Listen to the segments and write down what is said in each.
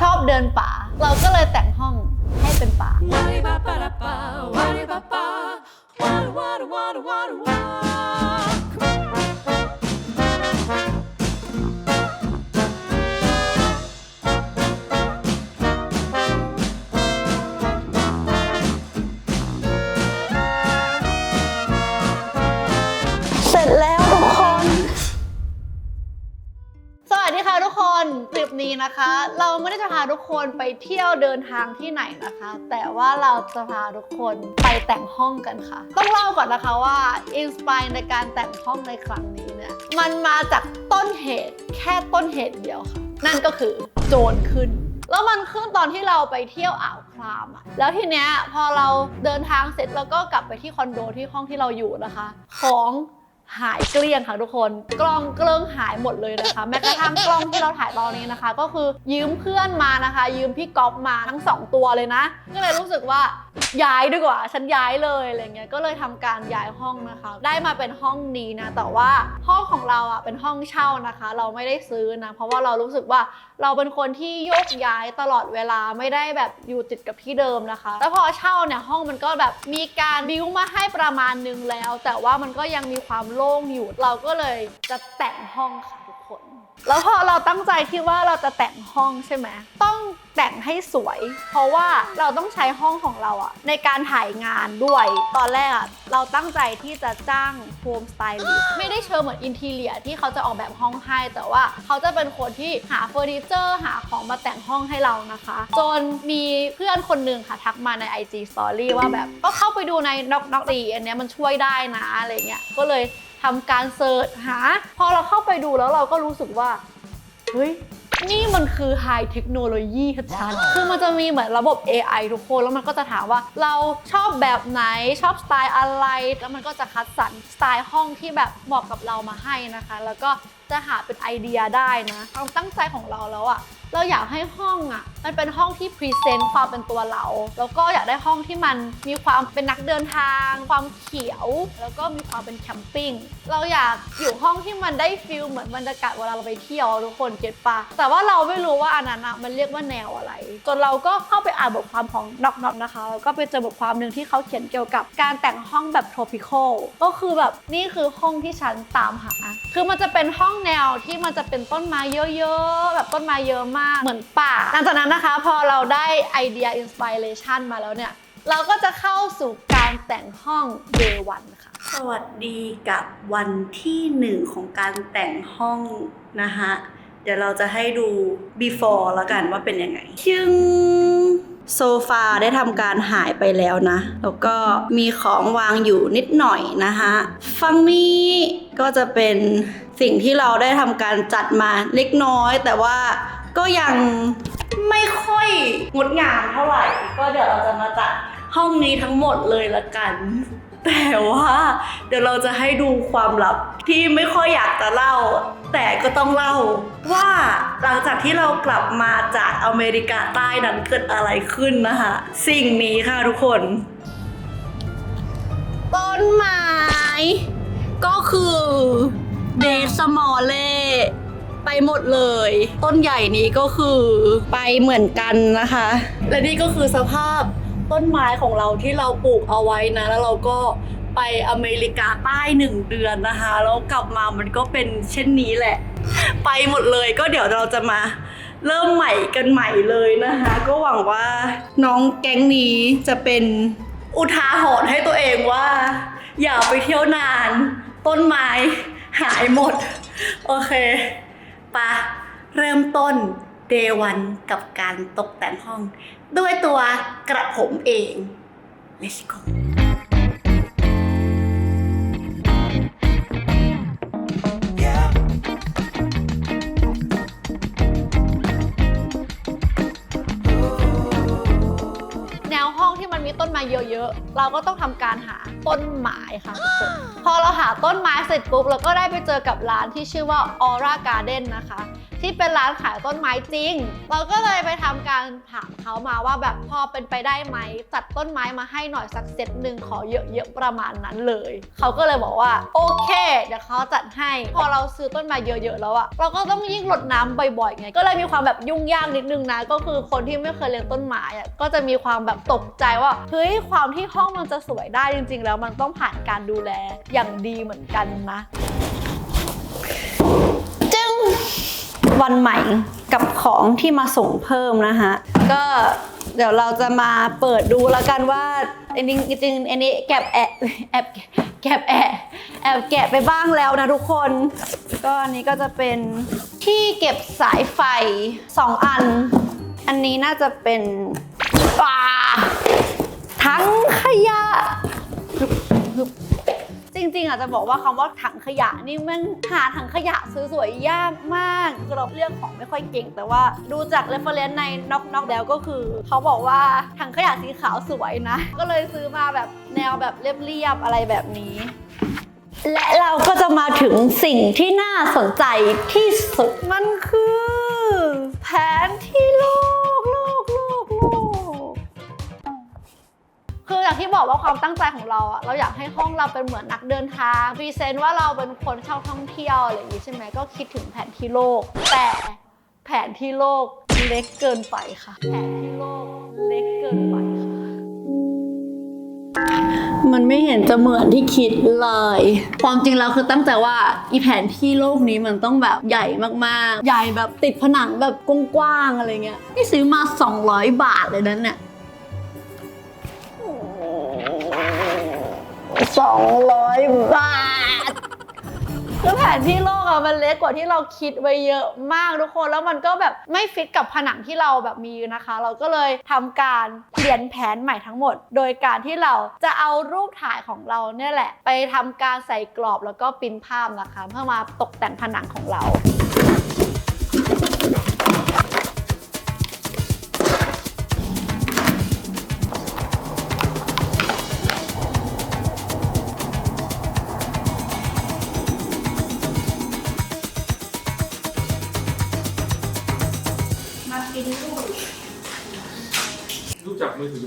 ชอบเดินป่า เราก็เลยแต่ง พาทุกคนไปเที่ยวเดินทางที่ไหนนะคะ แต่ว่าเราจะพาทุกคนไปแต่งห้องกันค่ะ ต้องเล่าก่อนนะคะว่าอินสปายในการแต่งห้องในครั้งนี้เนี่ยมันมาจากต้นเหตุแค่ต้นเหตุเดียวค่ะ นั่นก็คือโจรขึ้นแล้วมันขึ้นตอนที่เราไปเที่ยวอ่าวครามอะแล้วทีเนี้ยพอเราเดินทางเสร็จแล้วก็กลับไปที่คอนโดที่ห้องที่เราอยู่นะคะ ของ หายเกลี้ยงค่ะทุกคน กล้องเกลิ้งหายหมดเลยนะคะ แม้กระทั่งกล้องที่เราถ่ายตอนนี้นะคะ ก็คือยืมเพื่อนมานะคะ ยืมพี่ก๊อฟมาทั้งสองตัวเลยนะ ก็เลยรู้สึกว่า ย้ายดีกว่า ฉันย้ายเลยอะไรเงี้ยก็เลยทำการย้ายห้องนะคะ ได้มาเป็นห้องนี้นะ แต่ว่าห้องของเราอะเป็นห้องเช่านะคะ เราไม่ได้ซื้อนะเพราะว่าเรารู้สึกว่าเราเป็นคนที่โยกย้ายตลอดเวลาไม่ได้แบบอยู่ติดกับที่เดิมนะคะ แล้วพอเช่าเนี่ยห้องมันก็แบบมีการบิ้วมาให้ประมาณนึงแล้ว แต่ว่ามันก็ยังมีความโล่งอยู่เราก็เลยจะแต่งห้องค่ะ คน แล้วพอเราตั้งใจที่ว่าเราจะแต่งห้องใช่ไหมต้องแต่งให้สวย เพราะว่าเราต้องใช้ห้องของเราอะในการถ่ายงานด้วย ตอนแรกอะเราตั้งใจที่จะจ้างโฮมสไตลิสต์ไม่ได้เชิญเหมือนอินทีเลียที่เขาจะออกแบบห้องให้ แต่ว่าเขาจะเป็นคนที่หาเฟอร์นิเจอร์หาของมาแต่งห้องให้เรานะคะ จนมีเพื่อนคนหนึ่งค่ะทักมาใน IG Story ว่าแบบก็เข้าไปดูในน็อกน็อกดีอันเนี้ยมันช่วยได้นะอะไรเงี้ยก็เลย ทำการเสิร์ชหา พอเราเข้าไปดูแล้วเราก็รู้สึกว่าเฮ้ยนี่มันคือไฮเทคโนโลยีชัดๆคือมันจะมีเหมือนระบบ AI ทุกคน แล้วมันก็จะถามว่าเราชอบแบบไหนชอบสไตล์อะไร แล้วมันก็จะคัดสรรสไตล์ห้องที่แบบเหมาะกับเรามาให้นะคะ แล้วก็จะหาเป็นไอเดียได้นะความตั้งใจของเราแล้วอะเราอยากให้ห้องอะมันเป็นห้องที่พรีเซนต์ความเป็นตัวเรา แล้วก็อยากได้ห้องที่มันมีความเป็นนักเดินทาง ความเขียว แล้วก็มีความเป็นแคมปิ้ง เราอยากอยู่ห้องที่มันได้ฟิลเหมือนบรรยากาศเวลาเราไปเที่ยวทุกคนเก็ตปะแต่ว่าเราไม่รู้ว่าอันนั้นอะมันเรียกว่าแนวอะไร จนเราก็เข้าไปอ่านบทความของน็อกน็อกนะคะแล้วก็ไปเจอบทความหนึ่งที่เขาเขียนเกี่ยวกับการแต่งห้องแบบ tropical ก็คือแบบนี่คือห้องที่ฉันตามหา คือมันจะเป็นห้องแนวที่มันจะเป็นต้นไม้เยอะๆแบบต้นไม้เยอะมากเหมือนป่าหลังจากนั้นนะคะ พอเราได้ไอเดียอินสปิเรชันมาแล้วเนี่ย เราก็จะเข้าสู่การแต่งห้อง day one ค่ะ สวัสดีกับวันที่หนึ่งของการแต่งห้องนะคะเดี๋ยวเราจะให้ดู before แล้วกันว่าเป็นยังไงชึงโซฟาได้ทำการหายไปแล้วนะ แล้วก็มีของวางอยู่นิดหน่อยนะคะฝั่งนี้ก็จะเป็นสิ่งที่เราได้ทำการจัดมาเล็กน้อย แต่ว่าก็ยัง ไม่ค่อยงดงามเท่าไหร่ ก็เดี๋ยวเราจะมาจัดห้องนี้ทั้งหมดเลยละกัน แต่ว่าเดี๋ยวเราจะให้ดูความลับที่ไม่ค่อยอยากจะเล่า แต่ก็ต้องเล่า ว่าหลังจากที่เรากลับมาจากอเมริกาใต้นั้นเกิดอะไรขึ้นนะคะ สิ่งนี้ค่ะทุกคน ต้นไม้ก็คือเดสมอลเล่ ไปหมดเลย ต้นใหญ่นี้ก็คือไปเหมือนกันนะคะ และนี่ก็คือสภาพต้นไม้ของเราที่เราปลูกเอาไว้นะ แล้วเราก็ไปอเมริกาใต้หนึ่งเดือนนะคะ แล้วกลับมามันก็เป็นเช่นนี้แหละ ไปหมดเลยก็เดี๋ยวเราจะมาเริ่มใหม่กันใหม่เลยนะคะ ก็หวังว่าน้องแก๊งนี้จะเป็นอุทาหรณ์ให้ตัวเองว่า อย่าไปเที่ยวนาน ต้นไม้หายหมด โอเค ปะเริ่มต้นเดวันกับการตกแต่งห้อง ด้วยตัวกระผมเอง Let's go มันมีต้นไม้เยอะๆ เราก็ต้องทำการหาต้นไม้ค่ะทุกคนพอเราหาต้นไม้เสร็จปุ๊บเราก็ได้ไปเจอกับร้านที่ชื่อว่า Aura Garden นะคะ ที่เป็นร้านขายต้นไม้จริง เราก็เลยไปทำการถามเขามาว่าแบบพอเป็นไปได้ไหมจัดต้นไม้มาให้หน่อยสักเซตหนึ่งขอเยอะๆประมาณนั้นเลย เขาก็เลยบอกว่าโอเคเดี๋ยวเขาจัดให้ พอเราซื้อต้นไม้เยอะๆแล้วอะเราก็ต้องยิ่งรดน้ำบ่อยๆไงก็เลยมีความแบบยุ่งยากนิดนึงนะก็คือคนที่ไม่เคยเลี้ยงต้นไม้อะก็จะมีความแบบตกใจว่าเฮ้ยความที่ห้องมันจะสวยได้จริง ๆ แล้วมันต้องผ่านการดูแลอย่างดีเหมือนกันนะ จึง วันใหม่กับของที่มาส่งเพิ่มนะคะก็เดี๋ยวเราจะมาเปิดดูแล้วกันว่าจริงๆจริงอันนี้แกบแอบแอบแกบแอบแอบแกะไปบ้างแล้วนะทุกคน ก็อันนี้ก็จะเป็นที่เก็บสายไฟ 2 อัน อันนี้น่าจะเป็นป่าทั้งขยะ ริงๆอาจจะบอกว่าคำว่าถังขยะนี่มันหาถังขยะสวยๆยากมากคือเราเลือกของไม่ค่อยเก่ง แต่ว่าดูจากเรฟเฟรนซ์ในน็อกน็อกแล้วก็คือ เขาบอกว่าถังขยะสีขาวสวยนะ ก็เลยซื้อมาแบบแนวแบบเรียบๆอะไรแบบนี้และเราก็จะมาถึงสิ่งที่น่าสนใจที่สุดมันคือ แผนที่โลก คืออย่างที่บอกว่าความตั้งใจของเราอะเราอยากให้ห้องเราเป็นเหมือนนักเดินทางพรีเซนต์ว่าเราเป็นคนชอบท่องเที่ยวอะไรอย่างงี้ใช่ไหมก็คิดถึงแผนที่โลก แต่แผนที่โลกเล็กเกินไปค่ะ แผนที่โลกเล็กเกินไปค่ะ มันไม่เห็นจะเหมือนที่คิดเลย ความจริงแล้วคือตั้งใจว่าอีแผนที่โลกนี้มันต้องแบบใหญ่มากๆ ใหญ่แบบติดผนังแบบกว้างๆอะไรเงี้ยนี่ซื้อมา 200 บาทเลยนั้นเนี่ย สองร้อยบาท คือแผนที่โลกอะมันเล็กกว่าที่เราคิดไว้เยอะมากทุกคน แล้วมันก็แบบไม่ฟิตกับผนังที่เราแบบมีนะคะ เราก็เลยทำการเปลี่ยนแผนใหม่ทั้งหมด โดยการที่เราจะเอารูปถ่ายของเราเนี่ยแหละ ไปทำการใส่กรอบแล้วก็ปริ้นภาพนะคะ เพื่อมาตกแต่งผนังของเรา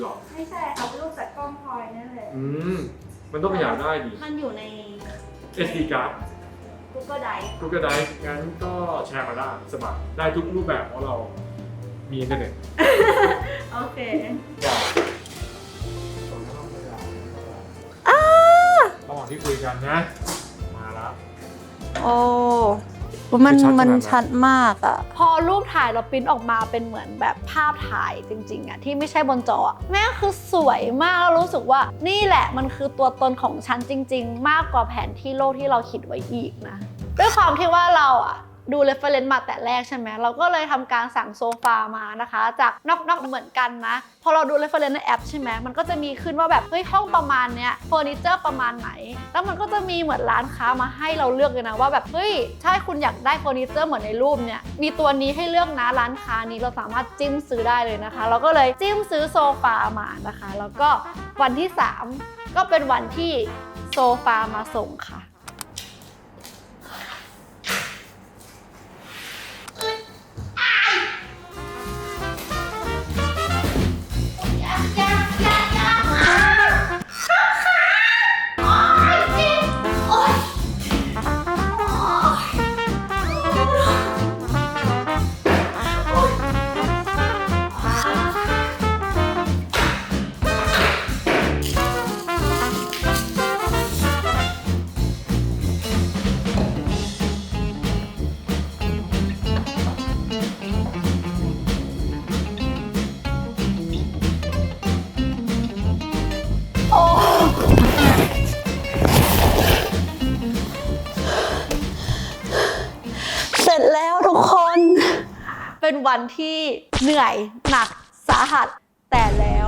หรอ ไม่ใช่เอาลูกจากกล้องพลอยนั่นแหละอืม มันต้องขยายได้ดิ มันอยู่ใน SD card Google Drive Google Drive งั้นก็แชร์มาได้สมัครได้ทุกรูปแบบเพราะเรามีอินเทอร์เน็ตโอเค อย่าระหว่างที่คุยกันนะ มาแล้ว โอ้ มันชัดขนาดนั้น มันชัดมากอะพอรูปถ่ายเราปริ้นออกมาเป็นเหมือนแบบภาพถ่ายจริงๆอะที่ไม่ใช่บนจออะแม่งคือสวยมากแล้วรู้สึกว่า นี่แหละมันคือตัวตนของฉันจริง ๆ มากกว่าแผนที่โลกที่เราคิดไว้อีกนะ ด้วยความที่ว่าเราอะ ดูเรฟเฟรนซ์มาแต่แรกใช่ไหมเราก็เลยทำการสั่งโซฟามานะคะ จากนอกๆเหมือนกันนะ พอเราดูเรฟเฟรนซ์ในแอปใช่ไหมมันก็จะมีขึ้นว่าแบบเฮ้ยห้องประมาณเนี้ยเฟอร์นิเจอร์ประมาณไหน แล้วมันก็จะมีเหมือนร้านค้ามาให้เราเลือกเลยนะว่าแบบเฮ้ยใช่คุณอยากได้เฟอร์นิเจอร์เหมือนในรูปเนี่ยมีตัวนี้ให้เลือกนะร้านค้านี้เราสามารถจิ้มซื้อได้เลยนะคะ เราก็เลยจิ้มซื้อโซฟามานะคะ แล้วก็วันที่ 3 ก็เป็นวันที่โซฟามาส่งค่ะ เป็นวันที่เหนื่อยหนักสาหัส แต่แล้ว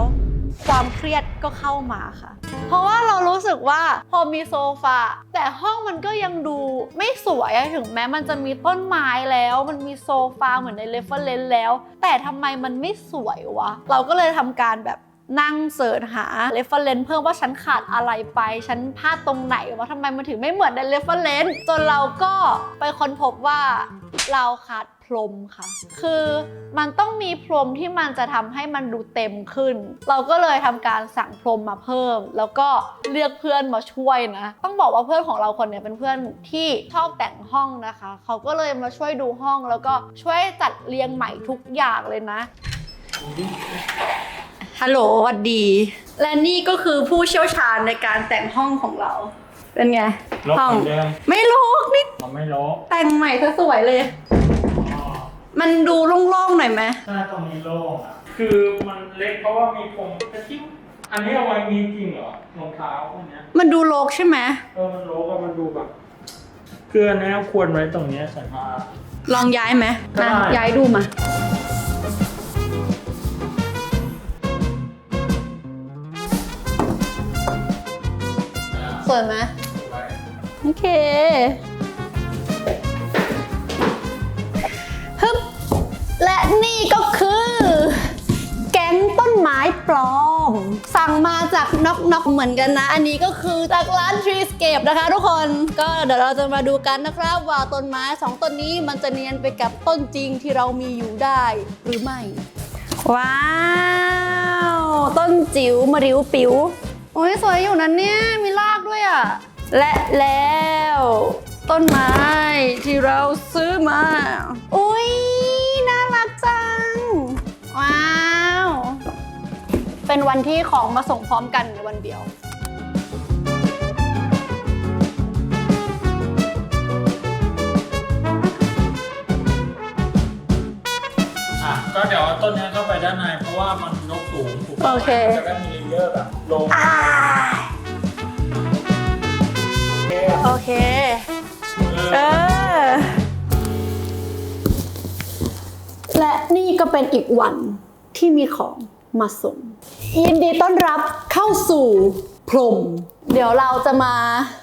ความเครียดก็เข้ามาค่ะ เพราะว่าเรารู้สึกว่าพอมีโซฟาแต่ห้องมันก็ยังดูไม่สวยถึงแม้มันจะมีต้นไม้แล้ว มันมีโซฟาเหมือนในเรฟเฟอร์เรนซ์แล้ว แต่ทำไมมันไม่สวยวะ เราก็เลยทำการแบบนั่งเสิร์ชหา reference เพิ่มว่าฉันขาดอะไรไป ฉันพลาดตรงไหนว่าทำไมมันถึงไม่เหมือนใน reference จนเราก็ไปค้นพบว่าเราขาด รมค่ะ คือมันต้องมีพรมที่มันจะทำให้มันดูเต็มขึ้น เราก็เลยทำการสั่งพรมมาเพิ่ม แล้วก็เรียกเพื่อนมาช่วยนะ ต้องบอกว่าเพื่อนของเราคนเนี้ยเป็นเพื่อนที่ชอบแต่งห้องนะคะ เขาก็เลยมาช่วยดูห้องแล้วก็ช่วยจัดเรียงใหม่ทุกอย่างเลยนะฮัลโหลสวัสดี และนี่ก็คือผู้เชี่ยวชาญในการแต่งห้องของเรา เป็นไงลบห้องเหมือนเดิมไม่ลกนี่มันไม่ลบแต่งใหม่ซะสวยเลยอ๋อ มันดูโล่งๆหน่อยไหมใช่ตรงนี้โล่งอะคือมันเล็กเพราะว่ามีพรมกระชิ้วอันนี้เอาไว้มีจริงเหรอรองเท้าพวกเนี้ยมันดูโลกใช่ไหมเออมันโลกอะมันดูแบบคืออันนี้ควรไว้ตรงเนี้ยใส่ผ้าลองย้ายไหมได้ มาย้ายดูมา สวยไหมโอเค ลอม สั่งมาจากน็อกน็อกเหมือนกันนะ อันนี้ก็คือจากร้าน Treescape นะคะทุกคนก็เดี๋ยวเราจะมาดูกันนะครับว่าต้นไม้สองต้นนี้มันจะเนียนไปกับต้นจริงที่เรามีอยู่ได้หรือไม่ ว้าว ต้นจิ๋วมะริ้วปิ๋วโอ้ยสวยอยู่นั้นเนี่ยมีรากด้วยอะ และแล้ว ต้นไม้ที่เราซื้อมา อุ้ย เป็นวันที่ของมาส่งพร้อมกันในวันเดียว อะก็เดี๋ยวเอาต้นเนี้ยเข้าไปด้านในเพราะว่ามันยกสูงถูกต้องโอเคจะได้มีเลเยอร์แบบลงโอเค เออ และนี่ก็เป็นอีกวันที่มีของมาส่ง ยินดีต้อนรับเข้าสู่พรม เดี๋ยวเราจะมา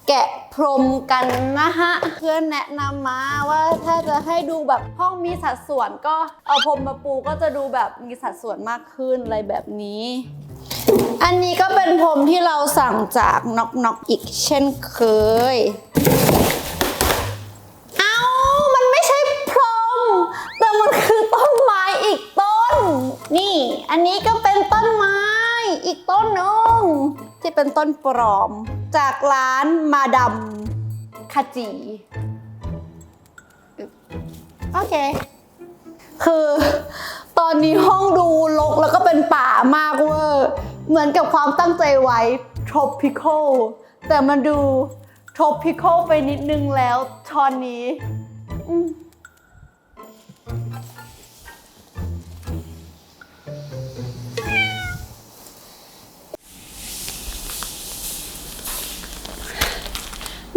แกะพรมกันนะฮะ เพื่อนแนะนำมาว่าถ้าจะให้ดูแบบห้องมีสัดส่วนก็เอาพรมมาปูก็จะดูแบบมีสัดส่วนมากขึ้นอะไรแบบนี้ อันนี้ก็เป็นพรมที่เราสั่งจากน็อกน็อกอีกเช่นเคย เอ้า มันไม่ใช่พรม แต่มันคือต้นไม้อีกต้น นี่ อันนี้ก็เป็นต้นไม้ อีกต้นหนึ่งที่เป็นต้นปลอม จากร้านมาดามคาจีโอเค คือตอนนี้ห้องดูรกแล้วก็เป็นป่ามากเวอร์เหมือนกับความตั้งใจไว้ tropical แต่มันดู tropical ไปนิดนึงแล้วตอนนี้ อืม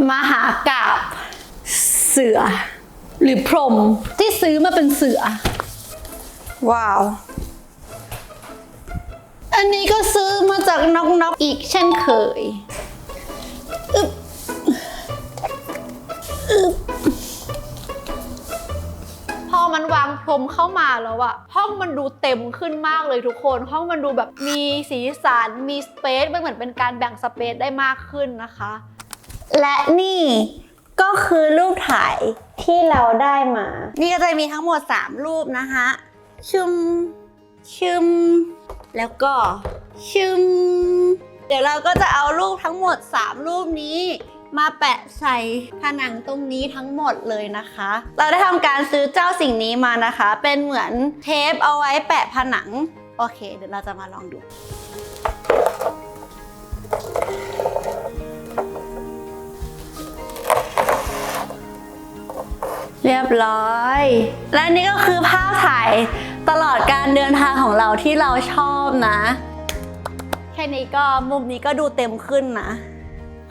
มาหากาบเสือ หรือพรหมที่ซื้อมาเป็นเสือ ว้าว อันนี้ก็ซื้อมาจากน็อกน็อกอีกเช่นเคยอึ๊บอึ๊บพอมันวางพรมเข้ามาแล้วอะห้องมันดูเต็มขึ้นมากเลยทุกคน ห้องมันดูแบบมีสีสันมีสเปซมันเหมือนเป็นการแบ่งสเปซได้มากขึ้นนะคะ และนี่ก็คือรูปถ่ายที่เราได้มา นี่ก็จะมีทั้งหมด 3 รูปนะคะชึมชึมแล้วก็ชึมเดี๋ยวเราก็จะเอารูปทั้งหมด 3 รูปนี้ มาแปะใส่ผนังตรงนี้ทั้งหมดเลยนะคะ เราได้ทำการซื้อเจ้าสิ่งนี้มานะคะ เป็นเหมือนเทปเอาไว้แปะผนัง โอเค เดี๋ยวเราจะมาลองดู เรียบร้อย และนี่ก็คือภาพถ่ายตลอดการเดินทางของเราที่เราชอบนะ แค่นี้ก็มุมนี้ก็ดูเต็มขึ้นนะ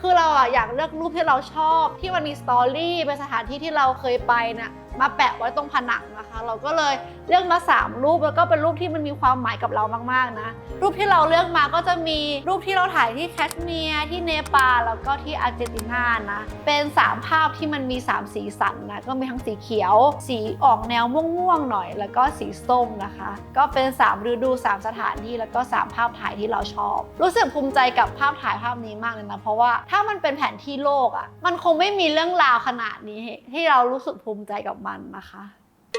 คือเราอะอยากเลือกรูปที่เราชอบ ที่มันมีสตอรี่เป็นสถานที่ที่เราเคยไปน่ะ มาแปะไว้ตรงผนังนะคะ เราก็เลยเลือกมา 3 รูปแล้วก็เป็นรูปที่มันมีความหมายกับเรามากๆนะ รูปที่เราเลือกมาก็จะมีรูปที่เราถ่ายที่แคชเมียร์ที่เนปาลแล้วก็ที่อาร์เจนตินานะ เป็น 3 ภาพที่มันมี 3 สีสันนะ ก็มีทั้งสีเขียว สีออกแนวม่วงๆหน่อย แล้วก็สีส้มนะคะ ก็เป็น 3 ฤดู 3 สถานที่แล้วก็ 3 ภาพถ่ายที่เราชอบ รู้สึกภูมิใจกับภาพถ่ายภาพนี้มากเลยนะ เพราะว่าถ้ามันเป็นแผนที่โลกอะ่ะมันคงไม่มีเรื่องราวขนาดนี้ที่เรารู้สึกภูมิใจกับมันนะคะ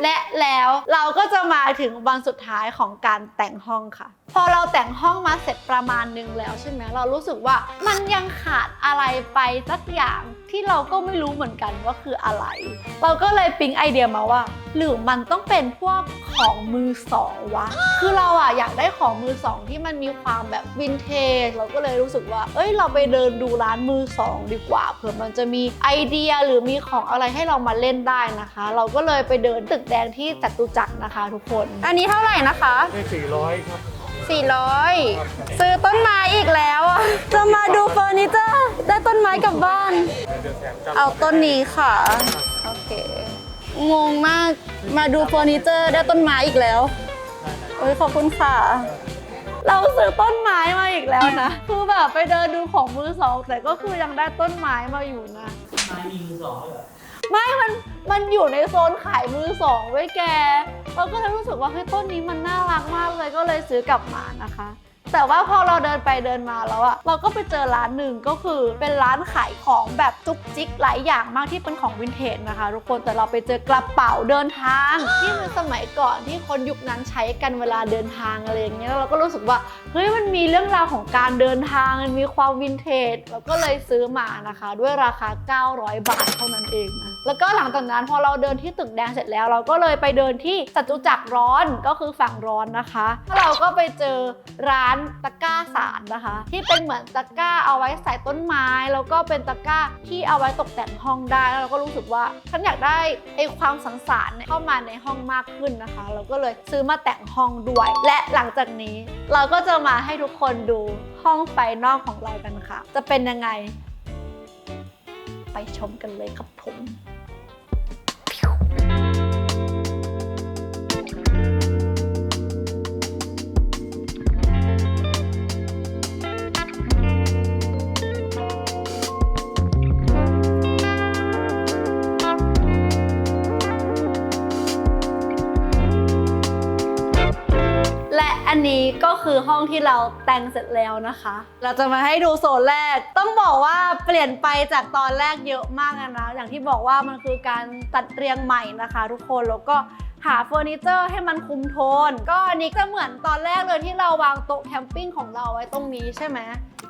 และแล้วเราก็จะมาถึงวันสุดท้ายของการแต่งห้องค่ะ พอเราแต่งห้องมาเสร็จประมาณนึงแล้วใช่ไหมเรารู้สึกว่ามันยังขาดอะไรไปสักอย่าง ที่เราก็ไม่รู้เหมือนกันว่าคืออะไร เราก็เลยปิ๊งไอเดียมาว่า หรือมันต้องเป็นพวกของมือสองวะ คือเราอะอยากได้ของมือสองที่มันมีความแบบวินเทจ เราก็เลยรู้สึกว่า เอ้ย เราไปเดินดูร้านมือสองดีกว่า เผื่อมันจะมีไอเดียหรือมีของอะไรให้เรามาเล่นได้นะคะ เราก็เลยไปเดินตึกแดงที่จตุจักรนะคะ ทุกคน อันนี้เท่าไหร่นะคะ ได้สี่ร้อยครับ 400 ซื้อต้นไม้อีกแล้วอะจะมาดูเฟอร์นิเจอร์ได้ต้นไม้กลับบ้านเดือนแสนจำเอาต้นนี้ค่ะ โอเค งงมาก มาดูเฟอร์นิเจอร์ได้ต้นไม้อีกแล้วโอ้ยขอบคุณค่ะ เราซื้อต้นไม้มาอีกแล้วนะ คือแบบไปเดินดูของมือสอง แต่ก็คือยังได้ต้นไม้มาอยู่นะ ไม้มีมือสองด้วยเหรอ ไม่มันมันอยู่ในโซนขายมือสองไว้ยแกเราก็เลยรู้สึกว่าเฮ้ยต้นนี้มันน่ารักมากเลยก็เลยซื้อกลับมานะคะ แต่ว่าพอเราเดินไปเดินมาแล้วอะเราก็ไปเจอร้านหนึ่งก็คือเป็นร้านขายของแบบจุกจิกหลายอย่างมากที่เป็นของวินเทจนะคะ ทุกคนแต่เราไปเจอกระเป๋าเดินทางที่มันสมัยก่อนที่คนยุคนั้นใช้กันเวลาเดินทางอะไรอย่างเงี้ยแล้วเราก็รู้สึกว่าเฮ้ยมันมีเรื่องราวของการเดินทางมันมีความวินเทจเราก็เลยซื้อมานะคะ ด้วยราคา 900 บาทเท่านั้นเองนะ แล้วก็หลังจากนั้นพอเราเดินที่ตึกแดงเสร็จแล้ว เราก็เลยไปเดินที่จตุจักรร้อนก็คือฝั่งร้อนนะคะแล้วเราก็ไปเจอร้านตะกร้าสารนะคะ ที่เป็นเหมือนตะกร้าเอาไว้ใส่ต้นไม้ แล้วก็เป็นตะกร้าที่เอาไว้ตกแต่งห้องได้แล้วเราก็รู้สึกว่าฉันอยากได้ไอ้ความสังสรรค์เนี่ยเข้ามาในห้องมากขึ้นนะคะ เราก็เลยซื้อมาแต่งห้องด้วย และหลังจากนี้เราก็จะมาให้ทุกคนดูห้องไฟนอกของเรากันค่ะ จะเป็นยังไง ไปชมกันเลยครับผม อันนี้ก็คือห้องที่เราแต่งเสร็จแล้วนะคะ เราจะมาให้ดูโซนแรก ต้องบอกว่าเปลี่ยนไปจากตอนแรกเยอะมากนะ อย่างที่บอกว่ามันคือการตัดเรียงใหม่นะคะ ทุกคน แล้วก็หาเฟอร์นิเจอร์ให้มันคุมโทน ก็อันนี้ก็เหมือนตอนแรกเลยที่เราวางโต๊ะแคมปิ้งของเราไว้ตรงนี้ใช่ไหม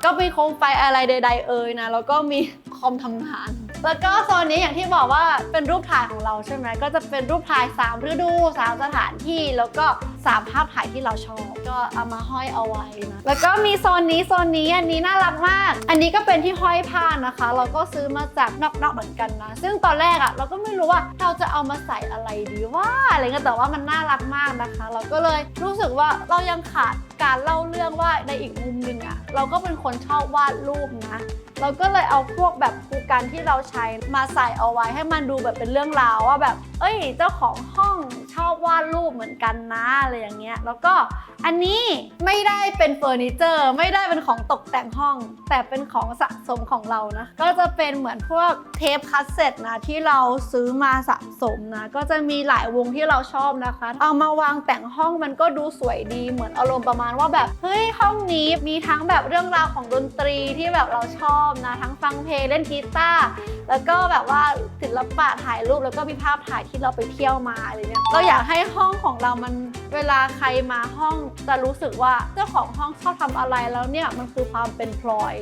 ก็มีโคมไฟอะไรใด ๆ เอ่ยนะ แล้วก็มีคอมทำงาน แล้วก็โซนนี้อย่างที่บอกว่าเป็นรูปถ่ายของเราใช่ไหมก็จะเป็นรูปถ่าย 3 ฤดู 3 สถานที่แล้วก็ 3 ภาพถ่ายที่เราชอบ ก็เอามาห้อยเอาไว้นะแล้วก็มีโซนนี้โซนนี้อันนี้น่ารักมาก อันนี้ก็เป็นที่ห้อยผ้านะคะ เราก็ซื้อมาจากนอกๆเหมือนกันนะ ซึ่งตอนแรกอะเราก็ไม่รู้ว่าเราจะเอามาใส่อะไรดีว่าอะไรเงี้ยแต่ว่ามันน่ารักมากนะคะ เราก็เลยรู้สึกว่าเรายังขาดการเล่าเรื่องว่าในอีกมุมหนึ่งอะเราก็เป็นคนชอบวาดรูปนะเราก็เลยเอาพวกแบบคูกันที่เราใช้มาใส่เอาไว้ให้มันดูแบบเป็นเรื่องราวว่าแบบ เอ้ย เจ้าของห้องชอบวาดรูปเหมือนกันนะอะไรอย่างเงี้ย แล้วก็อันนี้ไม่ได้เป็นเฟอร์นิเจอร์ ไม่ได้เป็นของตกแต่งห้อง แต่เป็นของสะสมของเรานะ ก็จะเป็นเหมือนพวกเทปคัสเซ็ตนะที่เราซื้อมาสะสมนะ ก็จะมีหลายวงที่เราชอบนะคะ เอามาวางแต่งห้องมันก็ดูสวยดี เหมือนอารมณ์ประมาณว่าแบบเฮ้ยห้องนี้มีทั้งแบบเรื่องราวของดนตรีที่แบบเราชอบนะ ทั้งฟังเพลงเล่นกีตาร์ แล้วก็แบบว่าศิลปะถ่ายรูปแล้วก็มีภาพถ่ายที่เราไปเที่ยวมาอะไรเงี้ยเราอยากให้ห้องของเรามันเวลาใครมาห้องจะรู้สึกว่าเจ้าของห้องชอบทำอะไรแล้วเนี่ยมันคือความเป็นพลอย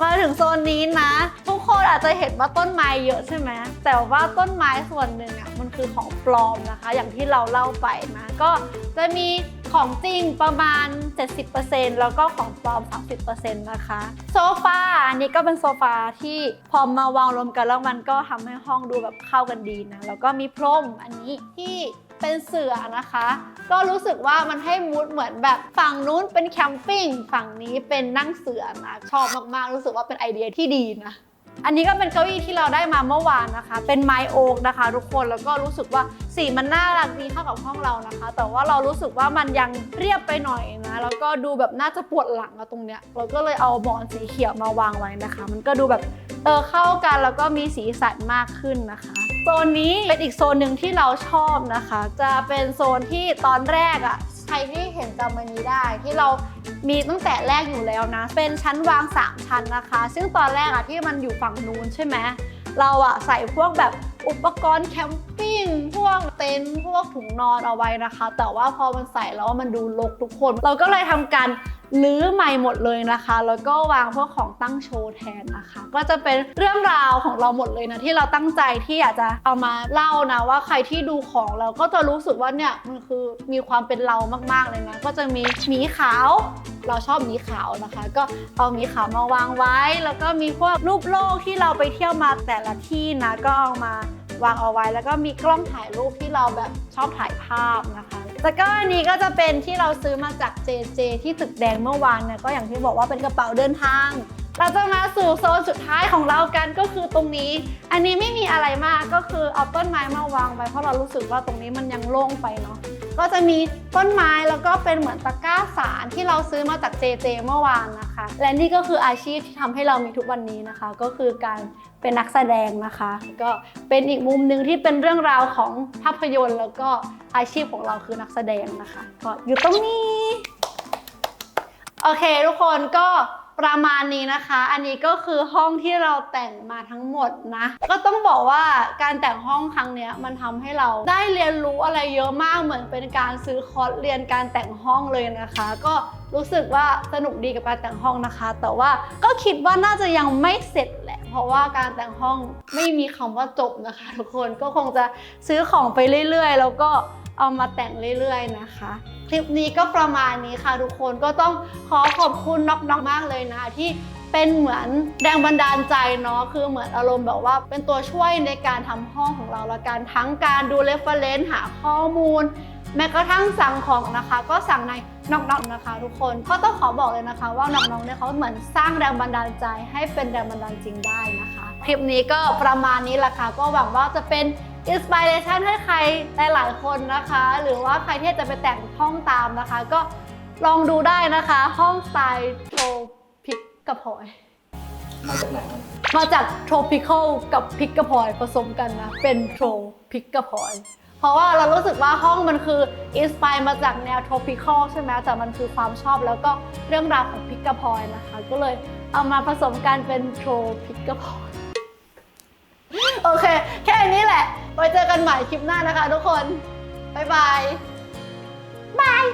มาถึงโซนนี้นะ ทุกคนอาจจะเห็นว่าต้นไม้เยอะใช่ไหมแต่ว่าต้นไม้ส่วนหนึ่งอะมันคือของปลอมนะคะ อย่างที่เราเล่าไปนะก็จะมี ของจริงประมาณ 70%แล้วก็ของปลอม 30%นะคะ โซฟาอันนี้ก็เป็นโซฟาที่พอมาวางรวมกันแล้วมันก็ทำให้ห้องดูแบบเข้ากันดีนะ แล้วก็มีพรมอันนี้ที่เป็นเสือนะคะ ก็รู้สึกว่ามันให้มูดเหมือนแบบฝั่งนู้นเป็นแคมปิ้งฝั่งนี้เป็นนั่งเสือนะชอบมากๆ รู้สึกว่าเป็นไอเดียที่ดีนะ อันนี้ก็เป็นเก้าอี้ที่เราได้มาเมื่อวานนะคะ เป็นไม้โอ๊กนะคะ ทุกคนแล้วก็รู้สึกว่าสีมันน่ารักดีเข้ากับห้องเรานะคะ แต่ว่าเรารู้สึกว่ามันยังเรียบไปหน่อยนะแล้วก็ดูแบบน่าจะปวดหลังอะตรงเนี้ยเราก็เลยเอาหมอนสีเขียวมาวางไว้นะคะ มันก็ดูแบบเออเข้ากันแล้วก็มีสีสันมากขึ้นนะคะโซนนี้เป็นอีกโซนหนึ่งที่เราชอบนะคะ จะเป็นโซนที่ตอนแรกอะ ใครที่เห็นจำมันนี้ได้ที่เรามีตั้งแต่แรกอยู่แล้วนะ เป็นชั้นวาง 3 ชั้นนะคะ ซึ่งตอนแรกอะที่มันอยู่ฝั่งนู้นใช่ไหมเราอะใส่พวกแบบอุปกรณ์แคมปิ้งพวกเต็นท์พวกถุงนอนเอาไว้นะคะ แต่ว่าพอมันใส่แล้วมันดูรกทุกคน เราก็เลยทำการ ลื้อใหม่หมดเลยนะคะ แล้วก็วางพวกของตั้งโชว์แทนนะคะ ก็จะเป็นเรื่องราวของเราหมดเลยนะที่เราตั้งใจที่อยากจะเอามาเล่านะว่าใครที่ดูของเราก็จะรู้สึกว่าเนี่ยมันคือมีความเป็นเรามากๆเลยนะก็จะมีหมีขาว เราชอบหมีขาวนะคะ ก็เอาหมีขาวมาวางไว้ แล้วก็มีพวกรูปโลกที่เราไปเที่ยวมาแต่ละที่นะก็เอามาวางเอาไว้ แล้วก็มีกล้องถ่ายรูปที่เราแบบชอบถ่ายภาพนะคะ แล้วก็อันนี้ก็จะเป็นที่เราซื้อมาจาก JJ ที่ตึกแดงเมื่อวานเนี่ยก็อย่างที่บอกว่าเป็นกระเป๋าเดินทาง เราจะมาสู่โซนสุดท้ายของเรากันก็คือตรงนี้ อันนี้ไม่มีอะไรมากก็คือเอาต้นไม้มาวางไว้เพราะเรารู้สึกว่าตรงนี้มันยังโล่งไปเนาะ ก็จะมีต้นไม้แล้วก็เป็นเหมือนตะกร้าสารที่เราซื้อมาจาก JJ เมื่อวานนะคะ และนี่ก็คืออาชีพที่ทำให้เรามีทุกวันนี้นะคะ ก็คือการเป็นนักแสดงนะคะ ก็เป็นอีกมุมหนึ่งที่เป็นเรื่องราวของภาพยนตร์ แล้วก็อาชีพของเราคือนักแสดงนะคะ ก็อยู่ตรงนี้ โอเค ทุกคนก็ ประมาณนี้นะคะ อันนี้ก็คือห้องที่เราแต่งมาทั้งหมดนะ ก็ต้องบอกว่าการแต่งห้องครั้งนี้มันทำให้เราได้เรียนรู้อะไรเยอะมากเหมือนเป็นการซื้อคอร์สเรียนการแต่งห้องเลยนะคะ ก็รู้สึกว่าสนุกดีกับการแต่งห้องนะคะ แต่ว่าก็คิดว่าน่าจะยังไม่เสร็จแหละ เพราะว่าการแต่งห้องไม่มีคำว่าจบนะคะ ทุกคนก็คงจะซื้อของไปเรื่อยๆ แล้วก็เอามาแต่งเรื่อย ๆ นะคะ คลิปนี้ก็ประมาณนี้ค่ะทุกคนก็ต้องขอขอบคุณน็อกๆมากเลยนะที่เป็นเหมือนแรงบันดาลใจเนาะคือเหมือนอารมณ์แบบว่าเป็นตัวช่วยในการทำห้องของเราละกันทั้งการดูเรฟเฟรนซ์หาข้อมูล แม้กระทั่งสั่งของนะคะ ก็สั่งในนอกๆนะคะ ทุกคนก็ต้องขอบอกเลยนะคะ ว่าน็อกๆเนี่ยเขาเหมือนสร้างแรงบันดาลใจให้เป็นแรงบันดาลจริงได้นะคะ คลิปนี้ก็ประมาณนี้ละค่ะก็หวังว่าจะเป็น อินสปิเรชันให้ใครหลาย ๆ คนนะคะ หรือว่าใครที่จะไปแต่งห้องตามนะคะ ก็ลองดูได้นะคะ ห้องสไตล์โทรพิกกับพอยมาจากไหนมาจาก tropical กับพิกก p พอยผสมกันนะ เป็นโทรพิกก p พอยเพราะว่าเรารู้สึกว่าห้องมันคืออินสปายมาจากแนว tropical ใช่ไหมแต่มันคือความชอบแล้วก็เรื่องราวของพิกก p พอยนะคะ ก็เลยเอามาผสมกันเป็นโทรพิกก p พอย โอเค แค่นี้แหละ ไว้เจอกันใหม่คลิปหน้านะคะทุกคน บ๊ายบาย บาย